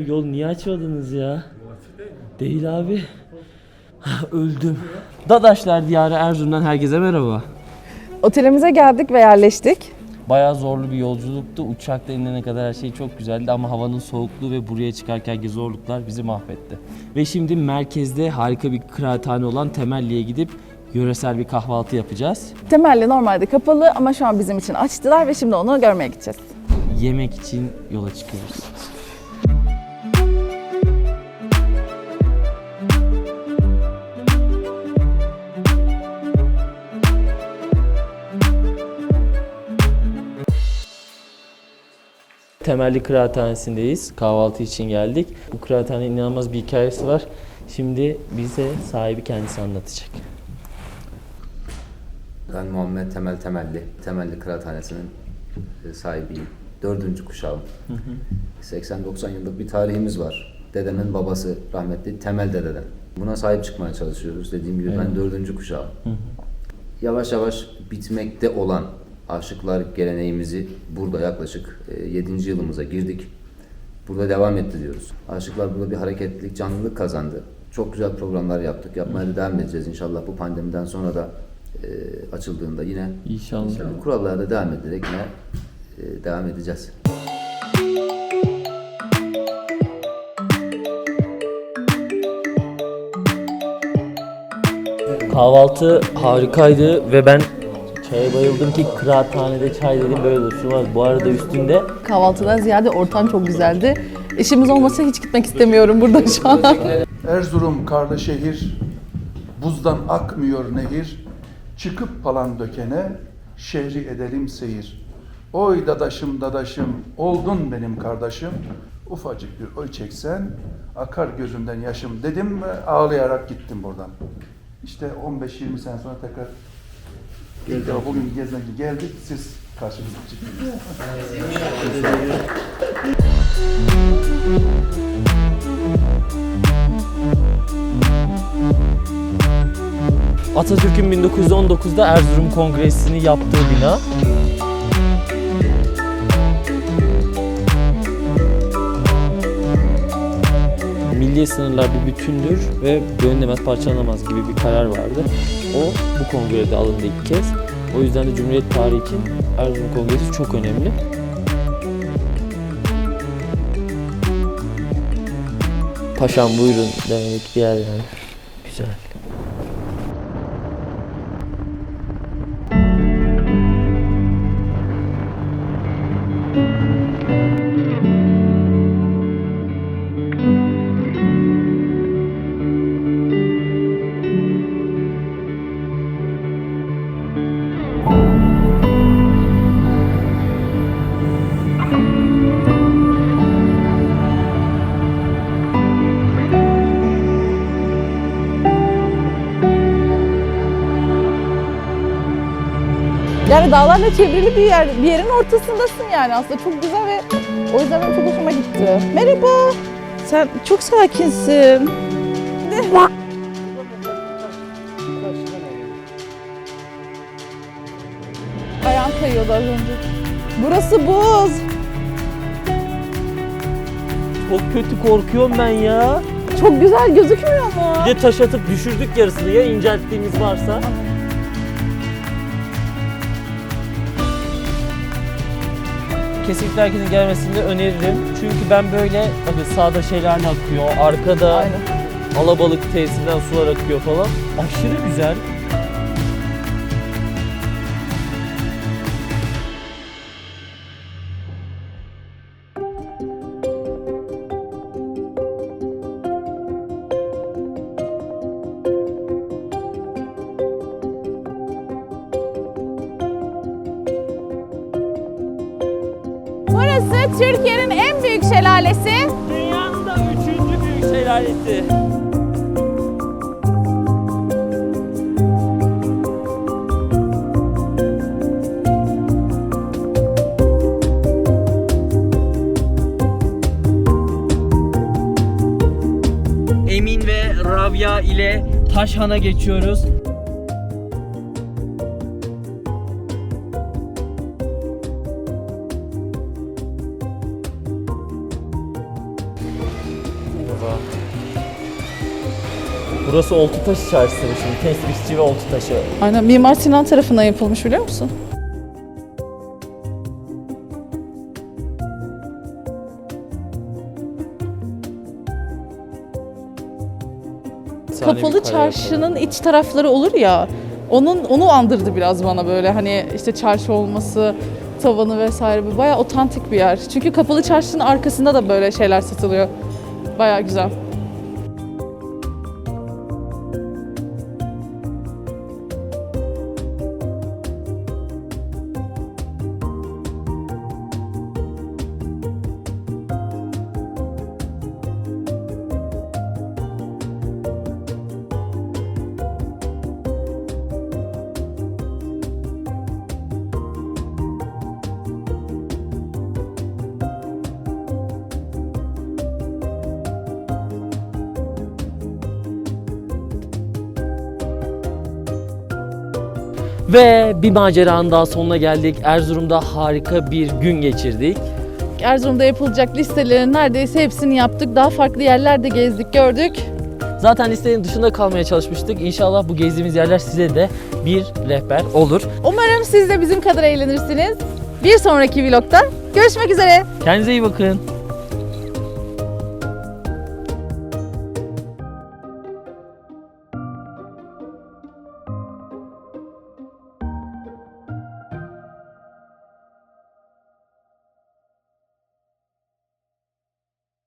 abi yol niye açmadınız ya? Değil abi. Öldüm. Dadaşlar Diyarı Erzurum'dan herkese merhaba. Otelimize geldik ve yerleştik. Bayağı zorlu bir yolculuktu. Uçakta inene kadar her şey çok güzeldi ama havanın soğukluğu ve buraya çıkarkenki zorluklar bizi mahvetti. Ve şimdi merkezde harika bir kıraathane olan Temelli'ye gidip yöresel bir kahvaltı yapacağız. Temelli normalde kapalı ama şu an bizim için açtılar ve şimdi onu görmeye gideceğiz. Yemek için yola çıkıyoruz. Temelli Kıraathanesi'ndeyiz. Kahvaltı için geldik. Bu kıraathanenin inanılmaz bir hikayesi var. Şimdi bize sahibi kendisi anlatacak. Ben Muhammed Temel Temelli, Temelli Kıraathanesi'nin e, sahibiyim. Dördüncü kuşağım. 80-90 yıllık bir tarihimiz var. Dedemin babası rahmetli Temel dededen. Buna sahip çıkmaya çalışıyoruz. Dediğim gibi ben dördüncü kuşağım. Yavaş yavaş bitmekte olan aşıklar geleneğimizi burada yaklaşık 7. yılımıza girdik. Burada devam ettiriyoruz. Aşıklar burada bir hareketlilik, canlılık kazandı. Çok güzel programlar yaptık. Yapmaya da devam edeceğiz inşallah bu pandemiden sonra da e, açıldığında yine İnşallah. bu kurallara da devam ederek yine e, devam edeceğiz. Kahvaltı harikaydı ve ben çaya bayıldım ki kıraathanede çay dedim böyle var bu arada üstünde Kahvaltıdan ziyade ortam çok güzeldi. İşimiz olmasa hiç gitmek istemiyorum burada şu an. Erzurum karlı şehir, buzdan akmıyor nehir, çıkıp palan dökene, şehri edelim seyir. Oy dadaşım dadaşım, oldun benim kardeşim, ufacık bir oy çeksen, akar gözümden yaşım dedim ve ağlayarak gittim buradan. İşte 15-20 sene sonra tekrar defa bugün gezmek geldik, siz karşımıza çıktınız. Atatürk'ün 1919'da Erzurum Kongresi'ni yaptığı bina. Milli sınırlar bir bütündür ve bölünemez, parçalanamaz gibi bir karar vardı. O bu kongrede alındı ilk kez. O yüzden de Cumhuriyet tarihi için Erzurum Kongresi çok önemli. Paşam buyurun demek bir yer yani. Güzel. Yani dağlarla çevrili bir yer, bir yerin ortasındasın yani aslında çok güzel ve o yüzden benim çok hoşuma gitti. Merhaba. Sen çok sakinsin. Ayağım kayıyordu az önce. Burası buz. Çok kötü korkuyorum ben ya. Çok güzel gözükmüyor mu? Bir de taş atıp düşürdük yarısını ya incelttiğimiz varsa. Kesinlikle herkesin gelmesini öneririm. Çünkü ben böyle bakın sağda şelale akıyor, arkada Aynen. alabalık tesisinden sular akıyor falan. Aşırı güzel. Burası Türkiye'nin en büyük şelalesi. Dünyanın da üçüncü büyük şelalesi. Emin ve Rabia ile Taşhan'a geçiyoruz. Burası Oltutaşı Çarşısı şimdi. Tesbihçi ve Oltutaşı. Aynen Mimar Sinan tarafından yapılmış biliyor musun? Kapalı çarşının iç tarafları olur ya. Onun onu andırdı biraz bana böyle hani işte çarşı olması, tavanı vesaire. Bayağı otantik bir yer. Çünkü kapalı çarşının arkasında da böyle şeyler satılıyor. Bayağı güzel. Ve bir maceranın daha sonuna geldik. Erzurum'da harika bir gün geçirdik. Erzurum'da yapılacak listelerin neredeyse hepsini yaptık. Daha farklı yerlerde gezdik, gördük. Zaten listenin dışında kalmaya çalışmıştık. İnşallah bu gezdiğimiz yerler size de bir rehber olur. Umarım siz de bizim kadar eğlenirsiniz. Bir sonraki vlogda görüşmek üzere. Kendinize iyi bakın.